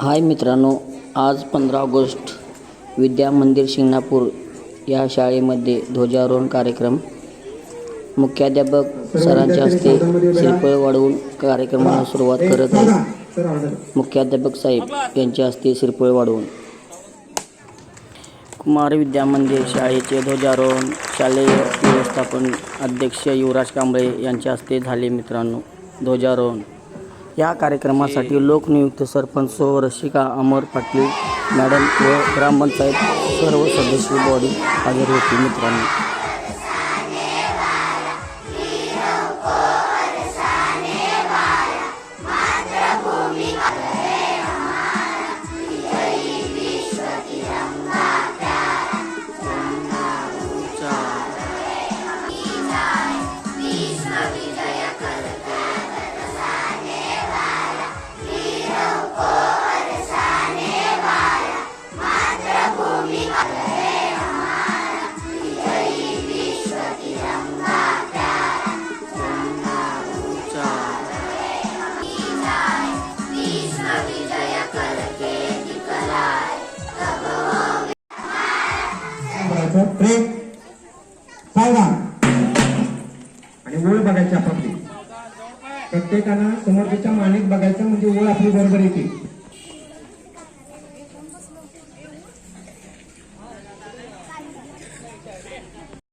हाय मित्रांनो आज पंधरा ऑगस्ट विद्या मंदिर शिंगणापूर या शाळेमध्ये ध्वजारोहण कार्यक्रम. मुख्याध्यापक सरांच्या हस्ते श्रीफळ वाढवून कार्यक्रमाला सुरुवात करत आहे. मुख्याध्यापक साहेब यांच्या हस्ते श्रीफळ वाढवून. कुमार विद्या मंदिर शाळेचे ध्वजारोहण शालेय व्यवस्थापन अध्यक्ष युवराज कांबळे यांच्या हस्ते झाले मित्रांनो ध्वजारोहण. या कार्यक्रमासाठी लोकनियुक्त सरपंच सो रसिका अमर पाटील मॅडम व ग्रामपंचायत सर्व सदस्य बॉडी हजर होती मित्रांनो. करायचं? प्रेम सावधान आणि ओळ बघायची आपापली. प्रत्येकानं समोरच्या मानेत बघायचं म्हणजे ओळ आपली बरोबर येते.